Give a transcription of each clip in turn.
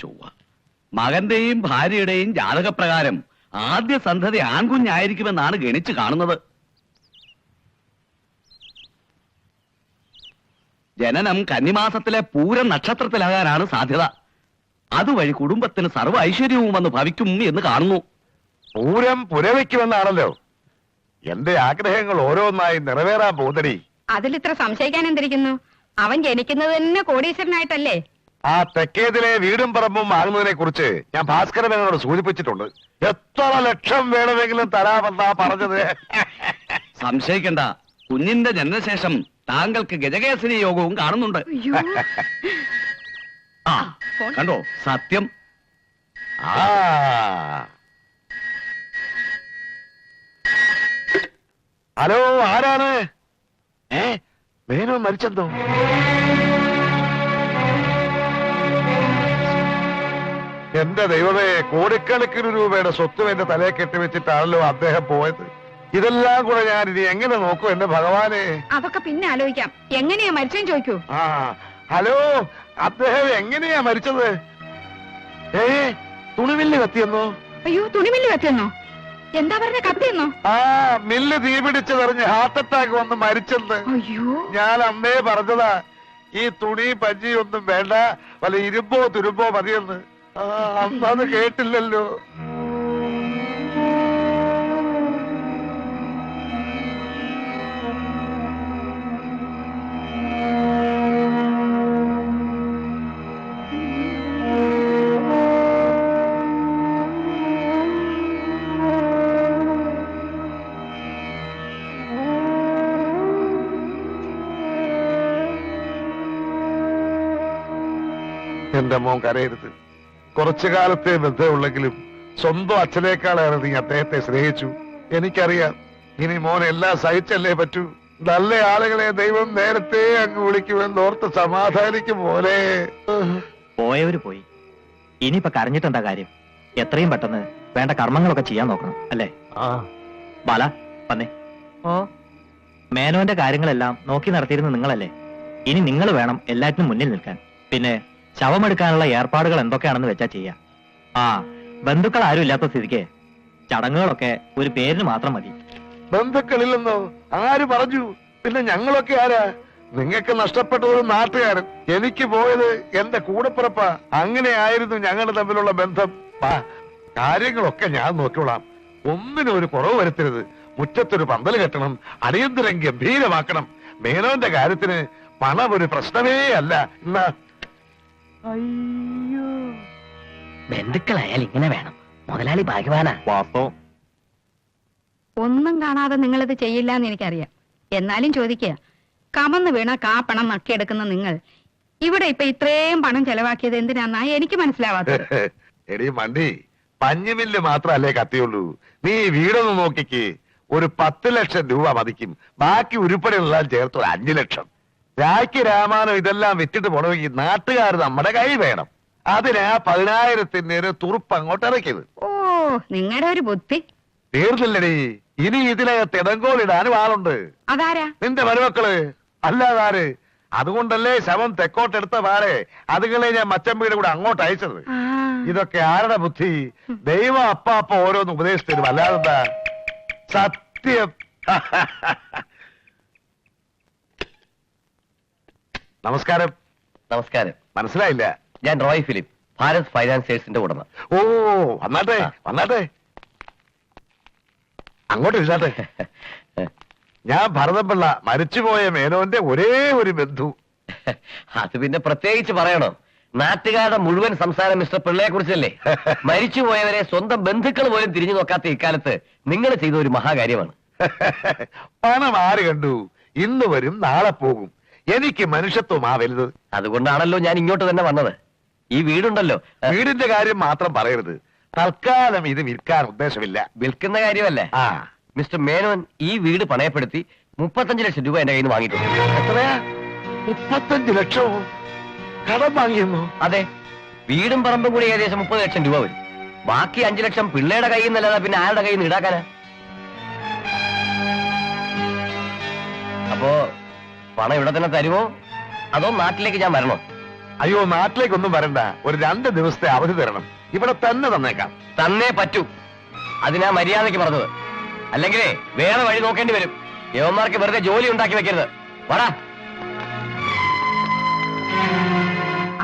ചൊവ്വ. മകന്റെയും ഭാര്യയുടെയും ജാതകപ്രകാരം ആദ്യ സന്ധതി ആൺകുഞ്ഞായിരിക്കുമെന്നാണ് ഗണിച്ച് കാണുന്നത്. ജനനം കന്നിമാസത്തിലെ പൂരം നക്ഷത്രത്തിലാകാനാണ് സാധ്യത. അതുവഴി കുടുംബത്തിന് സർവ ഐശ്വര്യവും വന്ന് ഭവിക്കും എന്ന് കാണുന്നു. പൂരം പുരവയ്ക്കുമെന്നാണല്ലോ. എന്റെ ആഗ്രഹങ്ങൾ ഓരോന്നായി നിറവേറാൻ പോകുന്നടി. അതിലിത്ര സംശയിക്കാൻ എന്തിരിക്കുന്നു? അവൻ ജനിക്കുന്നത് തന്നെ കോടീശ്വരനായിട്ടല്ലേ? ആ തെക്കേതിലെ വീടും പറമ്പും വാങ്ങുന്നതിനെ കുറിച്ച് ഞാൻ ഭാസ്കരൻ എന്നോട് സൂചിപ്പിച്ചിട്ടുണ്ട്. എത്ര ലക്ഷം വേണമെങ്കിലും തരാമെന്നാ പറഞ്ഞത്. സംശയിക്കണ്ട. കുഞ്ഞിന്റെ ജനനശേഷം താങ്കൾക്ക് ഗജകേസരി യോഗവും കാണുന്നുണ്ട്. ആ കണ്ടോ? സത്യം. ആ. ഹലോ ആരാണ്? ഏ മേനോ മരിച്ചെന്തോ? എന്റെ ദൈവമേ കോടിക്കണക്കിന് രൂപയുടെ സ്വത്തും എന്റെ തലയെ കെട്ടിവെച്ചിട്ടാണല്ലോ അദ്ദേഹം പോയത്. ഇതെല്ലാം കൂടെ ഞാൻ ഇനി എങ്ങനെ നോക്കും എന്റെ ഭഗവാനെ? അതൊക്കെ പിന്നെ ആലോചിക്കാം. എങ്ങനെയാ മരിച്ചെന്ന് ചോദിക്കൂ. ആ ഹലോ അദ്ദേഹം എങ്ങനെയാ മരിച്ചത്? ഏ തുണിമില്ല് കത്തിയെന്നോ? അയ്യോ തുണിമില്ല് കത്തിയെന്നോ? എന്താ പറഞ്ഞ കത്തിയെന്നോ? ആ മില്ല് തീപിടിച്ചതറിഞ്ഞ് ഹാർട്ട് അറ്റാക്ക് വന്ന് മരിച്ചെന്ന്. അയ്യോ. ഞാൻ അമ്മയെ പറഞ്ഞതാ ഈ തുണി പഞ്ചി ഒന്നും വേണ്ട വല്ല ഇരുമ്പോ തുരുമ്പോ മതിയെന്ന്. ആ അമ്മ അത് കേട്ടില്ലല്ലോ. എന്റെ മോൻ കരയരുത്. കുറച്ചു കാലത്തെ ബന്ധമുള്ളെങ്കിലും സ്വന്തം അച്ഛനേക്കാളേറെ നീ അദ്ദേഹത്തെ സ്നേഹിച്ചു. എനിക്കറിയാം ഇനി മോൻ എല്ലാം സഹിച്ചല്ലേ പറ്റൂ. നല്ല ആളുകളെ ദൈവം നേരത്തെ അങ്ങ് വിളിക്കുമെന്ന് ഓർത്ത് സമാധാനിക്കും പോലെ പോയവര് പോയി. ഇനിയിപ്പൊ കരഞ്ഞിട്ടെന്താ കാര്യം? എത്രയും പെട്ടെന്ന് വേണ്ട കർമ്മങ്ങളൊക്കെ ചെയ്യാൻ നോക്കണം അല്ലേ? ബാല വന്നേ. ഓ. മേനോന്റെ കാര്യങ്ങളെല്ലാം നോക്കി നടത്തിയിരുന്ന നിങ്ങളല്ലേ? ഇനി നിങ്ങൾ വേണം എല്ലാറ്റിനും മുന്നിൽ നിൽക്കാൻ. പിന്നെ ശവമെടുക്കാനുള്ള ഏർപ്പാടുകൾ എന്തൊക്കെയാണെന്ന് വെച്ചാ ചെയ്യാം. ആ ബന്ധുക്കൾ ആരും ഇല്ലാത്ത സ്ഥിതിക്ക് ചടങ്ങുകളൊക്കെ ഒരു പേരിന് മാത്രം മതി. ബന്ധുക്കളില്ലെന്നോ? ആര് പറഞ്ഞു? പിന്നെ ഞങ്ങളൊക്കെ ആരാ? നിങ്ങൾക്ക് നഷ്ടപ്പെട്ട ഒരു നാട്ടുകാരൻ. എനിക്ക് പോയത് എന്റെ കൂടപ്പിറപ്പ. അങ്ങനെയായിരുന്നു ഞങ്ങൾ തമ്മിലുള്ള ബന്ധം. കാര്യങ്ങളൊക്കെ ഞാൻ നോക്കിക്കൊള്ളാം ഒന്നിനും ഒരു കുറവ് വരുത്തരുത്. മുറ്റത്തൊരു പന്തൽ കെട്ടണം. അടിയന്തരം ഗംഭീരമാക്കണം മേനോന്റെ കാര്യത്തിന് പണം ഒരു പ്രശ്നമേ അല്ല. എന്നാ ബന്ധുക്കളായാൽ ഇങ്ങനെ വേണം. മുതലാളി ഭാഗ്യവാനാ. വാസ്തവം ഒന്നും കാണാതെ നിങ്ങളിത് ചെയ്യില്ല എന്ന് എനിക്കറിയാം. എന്നാലും ചോദിക്കുക കമന്ന് വീണ കാ പണം നക്കിയെടുക്കുന്ന നിങ്ങൾ ഇവിടെ ഇപ്പൊ ഇത്രയും പണം ചെലവാക്കിയത് എന്തിനാന്നാ എനിക്ക് മനസ്സിലാവാത്തത്. എടി മണ്ടി പഞ്ഞുമില്ല് മാത്രല്ലേ കത്തിയുള്ളൂ. നീ വീടൊന്ന് നോക്കിക്ക്. ഒരു പത്ത് ലക്ഷം രൂപ മതിക്കും. ബാക്കി ഉരുപ്പടി ചേർത്ത് ഒരു അഞ്ചു ലക്ഷം. രാഖി രാമാനം ഇതെല്ലാം വിറ്റിട്ട് പോണമെങ്കിൽ നാട്ടുകാർ നമ്മുടെ കൈ വേണം. അതിനാ പതിനായിരത്തിന്റെ ഒരു തുറുപ്പ് അങ്ങോട്ട് ഇറക്കിയത്. ഓ നിങ്ങളുടെ ഒരു ബുദ്ധി. തീർന്നില്ലടി. ഇനി ഇതിനകത്ത് ഇടങ്കോളിടാനും ആളുണ്ട്. അതാരാ? നിന്റെ മരുമക്കൾ. അല്ലാതാര് അതുകൊണ്ടല്ലേ ശവം തെക്കോട്ടെടുത്ത പാടെ അതുങ്ങളെ ഞാൻ മച്ചമ്പയുടെ കൂടെ അങ്ങോട്ട് അയച്ചത്. ഇതൊക്കെ ആരുടെ ബുദ്ധി? ദൈവം അപ്പ അപ്പ ഓരോന്ന് ഉപദേശിച്ചു തരും അല്ലാതെന്താ സത്യം. നമസ്കാരം. നമസ്കാരം. മനസ്സിലായില്ല. ഞാൻ റോയ് ഫിലിപ്പ് ഭാരത് ഫൈനാൻസേഴ്സിന്റെ ഉടമ. ഓ വന്നാട്ടെ വന്നാട്ടെ. അങ്ങോട്ട് ഇരുന്നാട്ടെ. ഞാൻ ഭരതപിള്ള മരിച്ചുപോയ മേനോന്റെ ഒരേ ഒരു ബന്ധു. അത് പിന്നെ പ്രത്യേകിച്ച് പറയണോ. നാട്ടുകാരുടെ മുഴുവൻ സംസാരം മിസ്റ്റർ പിള്ളയെ കുറിച്ചല്ലേ? മരിച്ചുപോയവരെ സ്വന്തം ബന്ധുക്കൾ പോലും തിരിഞ്ഞു നോക്കാത്ത ഇക്കാലത്ത് നിങ്ങൾ ചെയ്ത ഒരു മഹാകാര്യമാണ്. പണം ആര് കണ്ടു? ഇന്ന് വരും നാളെ പോകും. എനിക്ക് മനുഷ്യത്വമാവരുത് അതുകൊണ്ടാണല്ലോ ഞാൻ ഇങ്ങോട്ട് തന്നെ വന്നത്. ഈ വീടുണ്ടല്ലോ. വീടിന്റെ കാര്യം മാത്രം പറയരുത്. തൽക്കാലം ഇത് വിൽക്കാൻ ഉദ്ദേശമില്ല. വിൽക്കുന്ന കാര്യമല്ലേ? ആ. മിസ്റ്റർ മേനോൻ ഈ വീട് പണയപ്പെടുത്തി മുപ്പത്തഞ്ച് ലക്ഷം രൂപ എന്റെ കയ്യിൽ നിന്ന് വാങ്ങിയിട്ടുണ്ട്. എത്രയാ? മുപ്പത്തഞ്ച് ലക്ഷമോ കടം അതെ. വീടും പറമ്പും കൂടി ഏകദേശം മുപ്പത് ലക്ഷം രൂപ വരും. ബാക്കി അഞ്ചു ലക്ഷം പിള്ളേരുടെ കയ്യിൽ നിന്നല്ലാതെ പിന്നെ ആരുടെ കയ്യിൽ നിന്ന് ഈടാക്കാനാ? അപ്പോ പണം ഇവിടെ തന്നെ തരുമോ അതോ നാട്ടിലേക്ക് ഞാൻ വരണോ? അയ്യോ നാട്ടിലേക്കൊന്നും വരണ്ട. ഒരു രണ്ട് ദിവസത്തെ അവധി തരണം. ഇവിടെ തന്നെ തന്നേക്കാം. തന്നേ പറ്റൂ. അതിനാ മര്യാദയ്ക്ക് പറഞ്ഞത്. അല്ലെങ്കിലേ വേറെ വഴി നോക്കേണ്ടി വരും. യവന്മാർക്ക് വെറുതെ ജോലി ഉണ്ടാക്കി വെക്കരുത്. വാടാ.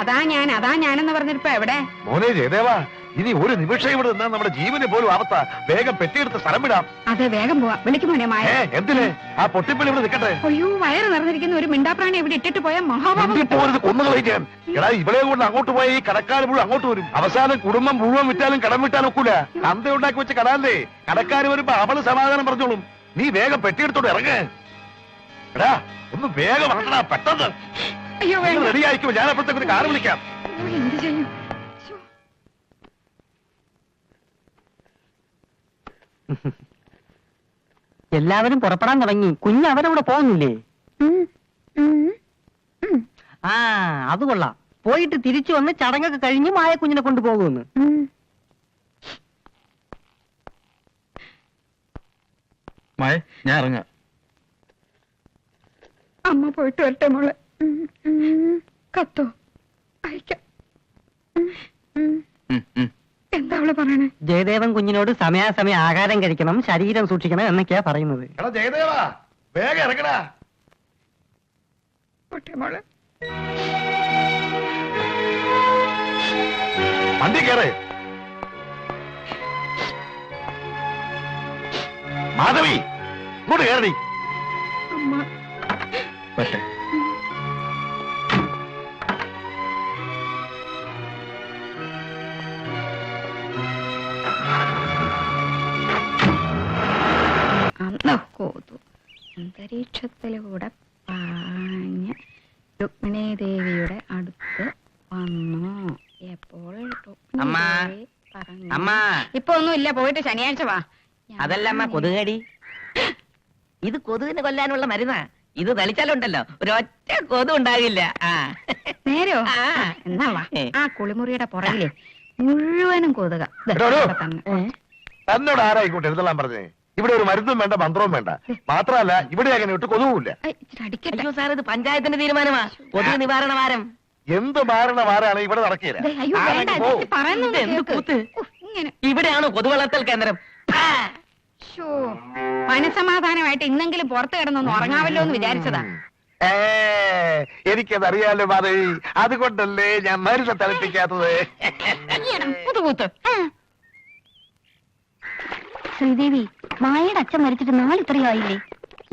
അതാ ഞാൻ അതാ ഞാനെന്ന് പറഞ്ഞിരിപ്പ എവിടെ? മോനെ ജയദേവാ. ഇനി ഒരു നിമിഷം ഇവിടെ നിന്നാ നമ്മുടെ ജീവന് പോലും ആവത്ത വേഗം പെട്ടിയെടുത്ത് സ്ഥലം വിടാം. അതെ വേഗം പോവാ. വിളിക്കുമോനെ മായ. എന്തിന്? ആ പൊട്ടിപ്പള്ളി ഇവിടെ നിൽക്കട്ടെ. അയ്യോ വയറ് നിറഞ്ഞിരിക്കുന്ന ഒരു മിണ്ടാപ്രാണി ഇവിടെ ഇട്ടിട്ട് പോയ മഹാഭാവം പോരുത് കൊന്നുകളയിക്കാൻ എടാ ഇവളെ കൊണ്ട് അങ്ങോട്ട് പോയ ഈ കടക്കാർ മുഴുവൻ അങ്ങോട്ട് വരും. അവസാനം കുടുംബം മുഴുവൻ വിറ്റാലും കടം വിട്ടാലും ഒക്കൂല. അന്ത ഉണ്ടാക്കി വെച്ച് കടാല്ലേ കടക്കാർ വരുമ്പോ അവൾ സമാധാനം പറഞ്ഞോളും. നീ വേഗം പെട്ടിയെടുത്തോട്ട് ഇറങ്ങ്. എടാ ഒന്ന് വേഗം ഇറങ്ങടാ പെട്ടെന്ന്. റെഡി ആയിക്കോ ഞാൻ അപ്പോഴത്തേക്ക് ഒരു കാറ് വിളിക്കാം. എന്ത് ചെയ്യും? എല്ലാവരും പുറപ്പെടാൻ തുടങ്ങി. കുഞ്ഞ് അവരവിടെ പോകുന്നില്ലേ? ആ അത് കൊള്ളാം. പോയിട്ട് തിരിച്ചു വന്ന് ചടങ്ങൊക്കെ കഴിഞ്ഞ് മായ കുഞ്ഞിനെ കൊണ്ടുപോകുമെന്ന്. ഞാൻ ഇറങ്ങാം. അമ്മ പോയിട്ട് വരട്ടെ മോളെ. കത്തോ. അയക്കാം. ജയദേവൻ കുഞ്ഞിനോട് സമയാസമയം ആഹാരം കഴിക്കണം ശരീരം സൂക്ഷിക്കണം എന്നൊക്കെയാ പറയുന്നത്. എടാ ജയദേവാ വേഗം ഇറങ്ങടാ. പോട്ടെ മോളെ. വണ്ടി കയറ് മാധവി ഇങ്ങോട്ട് അമ്മ. പറ്റേ. അമ്മാ. ഇപ്പൊ ഒന്നുമില്ല പോയിട്ട് ശനിയാഴ്ച വാ. അതല്ല അമ്മ കൊതുകടി. ഇത് കൊതുകിന് കൊല്ലാനുള്ള മരുന്നാ. ഇത് തളിച്ചാലുണ്ടല്ലോ. ഒരൊറ്റ കൊതു ഉണ്ടാകില്ല. ആ. നേരോ? ആ. എന്നാ വാ. ആ കുളിമുറിയുടെ പുറകിലെ മുഴുവനും കൊതുക. ദേ, എടോ, എടോ. ഇവിടെ തന്നെ. എന്നോട് ആരായിക്കോട്ടെ എഴുതലാൻ പറഞ്ഞേ? ഇവിടെ ഒരു മരുന്നും വേണ്ട മന്ത്രവും വേണ്ട. മാത്രല്ല ഇവിടെ അങ്ങനെ ഇട്ട് കൊതുവില്ല ഐ, ഇച്ചിരി അടിക്കട്ടെ. അയ്യോ സാർ ഇത് പഞ്ചായത്തിന്റെ തീരുമാനമാ. കൊതുക് നിവാരണ വാരം. എന്ത് മാരണ വാരാണ് ഇവിടെ നടക്കില്ല ദേ, അയ്യോ വേണ്ട. പറയുന്നത് എന്ത് കേൾക്ക്. ഉഫ്, ഇങ്ങനെ. ഇവിടെയാണ് പൊതുവളർത്തൽ കേന്ദ്രം. ശോ, മനസമാധാനമായിട്ട് ഇന്നെങ്കിലും പുറത്തു കിടന്നൊന്ന് ഉറങ്ങാമല്ലോ എന്ന് വിചാരിച്ചതാ. ഏ എനിക്കതറിയാലോ മാധവി. അതുകൊണ്ടല്ലേ ഞാൻ മരുന്ന് തളിപ്പിക്കാത്തത്? ഈയിടെ ശ്രീദേവി മായയുടെ അച്ഛൻ മരിച്ചിട്ട് നാളിത്രയും ആയില്ലേ?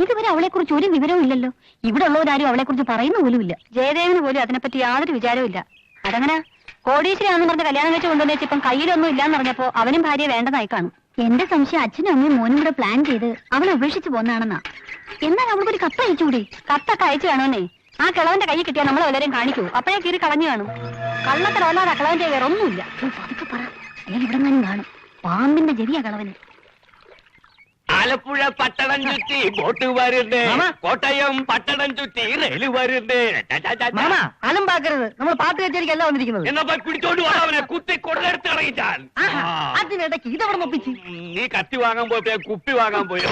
ഇതുവരെ അവളെ കുറിച്ച് ഒരു വിവരവും ഇല്ലല്ലോ. ഇവിടെ ഉള്ളവരാരും അവളെ കുറിച്ച് പറയുന്ന ഇല്ല ജയദേവന് പോലും അതിനെപ്പറ്റി യാതൊരു വിചാരവും ഇല്ല. അതങ്ങനെ? കോടീശ്വരാണെന്ന് പറഞ്ഞ കല്യാണം കഴിച്ച് കൊണ്ടുവന്ന ഇപ്പം കയ്യിലൊന്നും ഇല്ലാന്ന് പറഞ്ഞപ്പോ അവനും ഭാര്യ വേണ്ടതായി കാണും. എന്റെ സംശയം അച്ഛനും അമ്മയും മോനും കൂടെ പ്ലാൻ ചെയ്ത് അവളെ ഉപേക്ഷിച്ച് പോന്നാണെന്നാ. എന്നാൽ അവൾക്കൊരു കത്ത് അയച്ചുകൂടി? കത്തൊക്കെ അയച്ചു കാണുമെന്നേ ആ കിളവന്റെ കൈ കിട്ടിയാൽ നമ്മൾ എല്ലാവരും കാണിക്കൂ. അപ്പഴേ കീറി കളഞ്ഞു കാണും. കള്ളത്തരവല്ലാതെ കിളവന്റെ വേറെ ഒന്നുമില്ല. പതുക്കെ പറ. അയാൾ ഇവിടെ നിന്നും കാണും. പാമ്പിന്റെ ജെവിയാ കളവന്. ആലപ്പുഴ പട്ടണം ചുറ്റി ബോട്ട് വരുന്നേ. മാമാ. കോട്ടയം പട്ടണം ചുറ്റി റെയിൽ വരുന്നേ. ച. മാമ അലമ്പാക്കരുത് നമ്മൾ പാട്ട് കച്ചേരിക്കല്ല വന്നിരിക്കുന്നത്. എന്നാ പോയി പിടിച്ചോണ്ട് പോകാവനെ കുത്തി കൊള്ളെടുത്ത് ഇറങ്ങിച്ചാൽ. ആഹാ, അതിനിടയ്ക്ക് ഇതവിടെ ഒപ്പിച്ച്. നീ കത്തി വാങ്ങാൻ പോയപ്പോ കുപ്പി വാങ്ങാൻ പോയി.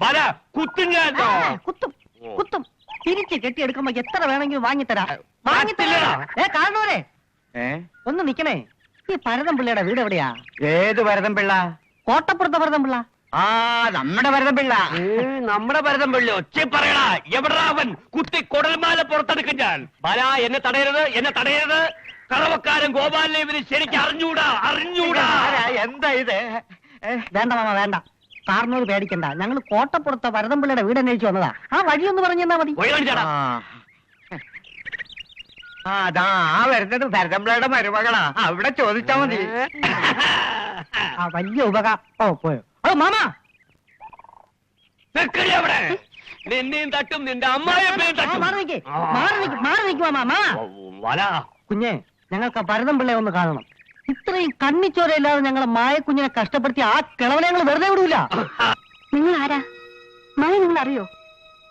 വല കുത്തും ഞാൻ ആ, കുത്തും കുത്തും. തിരിച്ച് കെട്ടിയെടുക്കുമ്പോ എത്ര വേണമെങ്കിലും വാങ്ങിത്തരാ. പറ്റില്ലടാ. ഏ കാണുന്നവരെ. ഒന്ന് നിക്കണേ. ഈ ഭരതം പിള്ളയുടെ വീട് എവിടെയാ ഏത് ഭരതം പിള്ള കോട്ടപ്പുറത്തെ ഭരതം പിള്ള ആ നമ്മുടെ ഭരതം പിള്ള നമ്മുടെ ഭരതം പിള്ള ഒച്ച പറയടാ. എവിടാ അവൻ? കുത്തി കുടൽമാല പുറത്തെടുക്കും ഞാൻ. ബാല എന്നെ തടയരുത് എന്നെ തടയരുത്. കറവക്കാരൻ ഗോപാലിനെ ഇവർ ശരിക്കും അറിഞ്ഞൂടാ അറിഞ്ഞൂടാ. എന്താ ഇത്? വേണ്ട മാമ വേണ്ട. കാർന്നൂർ പേടിക്കണ്ട. ഞങ്ങൾ കോട്ടപ്പുറത്തെ ഭരതം പിള്ളയുടെ വീട് അന്വേഷിച്ചു വന്നതാ. ആ വഴി ഒന്ന് പറഞ്ഞു തന്നാ മതി. അതാ ആ വരുന്നത് ഭരതംപിള്ളയുടെ മരുമകളാ. അവിടെ ചോദിച്ചാ മതി. ആ വലിയ ഉപകാ ഓ പോയോ. മാമ. നിക്കടി അവിടെ. നിന്നെയും തട്ടും നിന്റെ അമ്മായിയപ്പനെയും തട്ടും. മാറി നിക്ക്. മാറി മാമ വല കുഞ്ഞെ ഞങ്ങൾക്ക് ഭരതം പിള്ളയെ ഒന്ന് കാണണം. ഇത്രയും കണ്ണിച്ചോരയില്ലാതെ ഞങ്ങളെ മായക്കുഞ്ഞിനെ കഷ്ടപ്പെടുത്തി ആ കിളവനെ ഞങ്ങൾ വെറുതെ വിടൂല. നിങ്ങൾ ആരാ? മായ നിങ്ങൾ അറിയോ?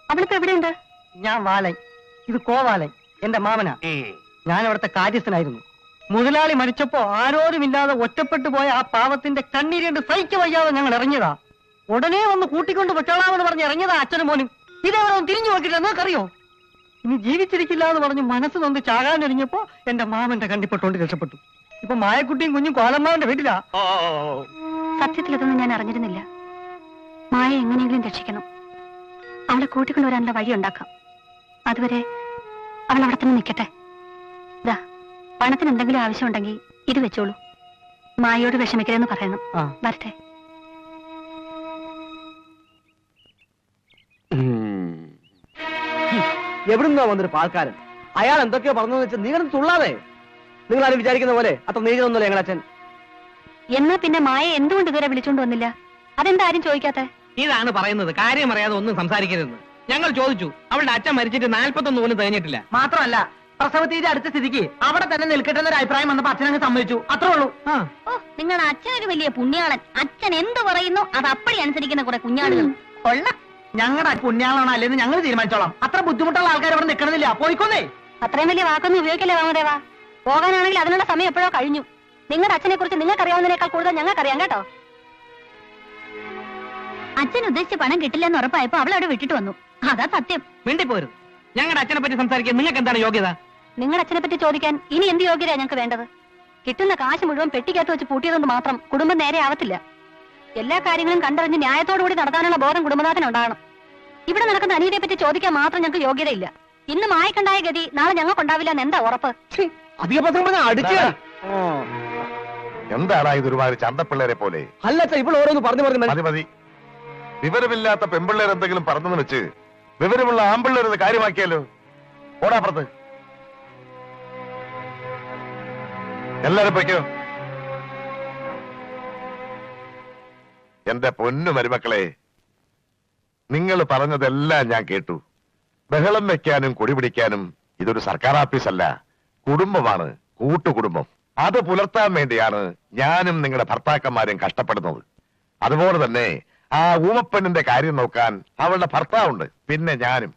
അവളിപ്പോ എവിടെയുണ്ട്? ഞാൻ വാലൻ. ഇത് കോവാലൻ. എന്റെ മാമനാ. ഞാൻ അവിടുത്തെ കാര്യസ്ഥനായിരുന്നു. മുതലാളി മരിച്ചപ്പോ ആരോരുമില്ലാതെ ഒറ്റപ്പെട്ടു പോയ ആ പാവത്തിന്റെ കണ്ണീര് കണ്ട് സഹിക്ക വയ്യാതെ ഞങ്ങൾ ഇറങ്ങിയതാ. ഉടനെ ഒന്ന് കൂട്ടിക്കൊണ്ട് വെച്ചോളാമെന്ന് പറഞ്ഞ് ഇറങ്ങിയതാ അച്ഛനും മോനും. ഇതേവരെ ഒന്ന് തിരിഞ്ഞു നോക്കില്ല നിങ്ങൾക്കറിയോ? ഇനി ജീവിച്ചിരിക്കില്ല എന്ന് പറഞ്ഞ് മനസ്സ് നൊന്ന് ചാകാനൊരിഞ്ഞപ്പോ എന്റെ മാമന്റെ കണ്ടിപ്പെട്ടുകൊണ്ട് രക്ഷപ്പെട്ടു. ഇപ്പൊ മായക്കുട്ടിയും കുഞ്ഞും കോലമ്മാവന്റെ വീട്ടിലാ. സത്യത്തിൽ ഇതൊന്നും ഞാൻ അറിഞ്ഞിരുന്നില്ല. മായ എങ്ങനെയെങ്കിലും രക്ഷിക്കണം. അവളെ കൂട്ടിക്കൊണ്ടുവരാനുള്ള വഴി ഉണ്ടാക്കാം. അതുവരെ അവൾ അവിടെ തന്നെ നിൽക്കട്ടെ. ദാ. പണത്തിന് എന്തെങ്കിലും ആവശ്യമുണ്ടെങ്കിൽ ഇത് വെച്ചോളൂ. മായയോട് വിഷമിക്കരുതെന്ന് പറയണം. വരട്ടെ. എവിടുന്നാ വന്നൊരു പാൽക്കാരൻ? അയാൾ എന്തൊക്കെയോ പറഞ്ഞു വെച്ചാൽ നീ തുള്ളാതെ. നിങ്ങൾ ആരും വിചാരിക്കുന്ന പോലെ അത്ര നീങ്ങുന്നല്ലോ ഞങ്ങളച്ഛൻ എന്നാ പിന്നെ മായ എന്തുകൊണ്ട് ഇതുവരെ വിളിച്ചോണ്ട് വന്നില്ല? അതെന്താ ആരും ചോദിക്കാത്തെ? ഇതാണ് പറയുന്നത്. കാര്യം അറിയാതെ ഒന്നും സംസാരിക്കരുത് ഞങ്ങൾ ചോദിച്ചു. അവളുടെ അച്ഛൻ മരിച്ചിട്ട് നാൽപ്പത്തൊന്ന് പോലും തികഞ്ഞിട്ടില്ല. മാത്രമല്ല പ്രസവത്തീരെ അടുത്ത സ്ഥിതിക്ക് അവിടെ തന്നെ നിൽക്കട്ടെ എന്നൊരു അഭിപ്രായം വന്നപ്പോ അച്ഛനങ്ങ് സമ്മതിച്ചു. അത്രേ ഉള്ളൂ. ആ. ഓ നിങ്ങളുടെ അച്ഛൻ ഒരു വലിയ പുണ്യാളൻ. അച്ഛൻ എന്ത് പറയുന്നു അത് അപ്പടി അനുസരിക്കുന്ന കുറെ കുഞ്ഞാളുകൾ. കൊള്ള. ഞങ്ങളുടെ പുണ്യാളാണോ അല്ലെന്ന് ഞങ്ങൾ തീരുമാനിച്ചോളാം. അത്ര ബുദ്ധിമുട്ടുള്ള ആൾക്കാർ അവിടെ നിൽക്കണമെന്നില്ല പോയിക്കോന്നേ. അത്രയും വലിയ വാക്കൊന്നും ഉപയോഗിക്കില്ല വാമദേവ? പോകാനാണെങ്കിൽ അതിനുള്ള സമയം എപ്പോഴോ കഴിഞ്ഞു. നിങ്ങളുടെ അച്ഛനെ കുറിച്ച് നിങ്ങൾക്ക് അറിയാവുന്നതിനേക്കാൾ കൂടുതൽ ഞങ്ങൾക്കറിയാം കേട്ടോ? അച്ഛൻ ഉദ്ദേശിച്ച പണം കിട്ടില്ല എന്ന് ഉറപ്പായപ്പോ അവൾ അവിടെ വിട്ടിട്ട് വന്നു. അതാ സത്യം. മിണ്ടിപ്പോരുത്. ഞങ്ങളുടെ അച്ഛനെ പറ്റി സംസാരിക്കാൻ നിങ്ങൾക്ക് എന്താണ് യോഗ്യത? നിങ്ങളുടെ അച്ഛനെ പറ്റി ചോദിക്കാൻ ഇനി എന്ത് യോഗ്യതയാണ് ഞങ്ങൾക്ക് വേണ്ടത്? കിട്ടുന്ന കാശ് മുഴുവൻ പെട്ടിക്കകത്ത് വെച്ച് പൂട്ടിയതുകൊണ്ട് മാത്രം കുടുംബം നേരെ ആവത്തില്ല. എല്ലാ കാര്യങ്ങളും കണ്ടറിഞ്ഞ് ന്യായത്തോടുകൂടി നടത്താനുള്ള ബോധം കുടുംബനാഥൻ ഉണ്ടാകണം. ഇവിടെ നടക്കുന്ന അനീതിയെ പറ്റി ചോദിക്കാൻ മാത്രം ഞങ്ങൾക്ക് യോഗ്യതയില്ല. ഇന്ന് മായക്കുണ്ടായ ഗതി നാളെ ഞങ്ങൾക്കുണ്ടാവില്ല എന്ന് എന്താ ഉറപ്പ്? എന്താടാ ഇത് ഒരുമാതിരി ചന്തപ്പിള്ളേരെ പോലെ? അല്ല അച്ഛാ ഇപ്പോൾ ഓരോന്ന് പറഞ്ഞു പറഞ്ഞു മതി മതി. വിവരമില്ലാത്ത പെമ്പിള്ളേർ എന്തെങ്കിലും പറഞ്ഞെന്ന് വെച്ച് വിവരമുള്ള ആമ്പിള്ളേർ കാര്യമാക്കിയാലോ? ഓടാപ്പുറത്ത് എല്ലാരും പൊയ്ക്കോ. എന്റെ പൊന്നു മരുമക്കളെ നിങ്ങൾ പറഞ്ഞതെല്ലാം ഞാൻ കേട്ടു. ബഹളം വെക്കാനും കൊടി പിടിക്കാനും ഇതൊരു സർക്കാർ ഓഫീസല്ല കുടുംബമാണ് കൂട്ടുകുടുംബം. അത് പുലർത്താൻ വേണ്ടിയാണ് ഞാനും നിങ്ങളുടെ ഭർത്താക്കന്മാരും കഷ്ടപ്പെടുന്നത്. അതുപോലെ തന്നെ ആ ഊമപ്പെണ്ണിന്റെ കാര്യം നോക്കാൻ അവളുടെ ഭർത്താവുണ്ട് പിന്നെ ഞാനും.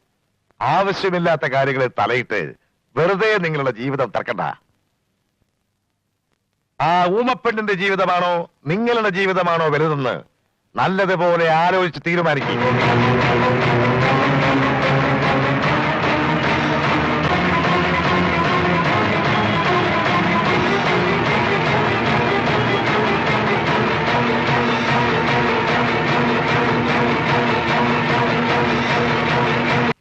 ആവശ്യമില്ലാത്ത കാര്യങ്ങളിൽ തലയിട്ട് വെറുതെ നിങ്ങളുടെ ജീവിതം തർക്കണ്ട. ആ ഊമപ്പെണ്ണിന്റെ ജീവിതമാണോ നിങ്ങളുടെ ജീവിതമാണോ വലുതെന്ന് നല്ലതുപോലെ ആലോചിച്ച് തീരുമാനിക്കും.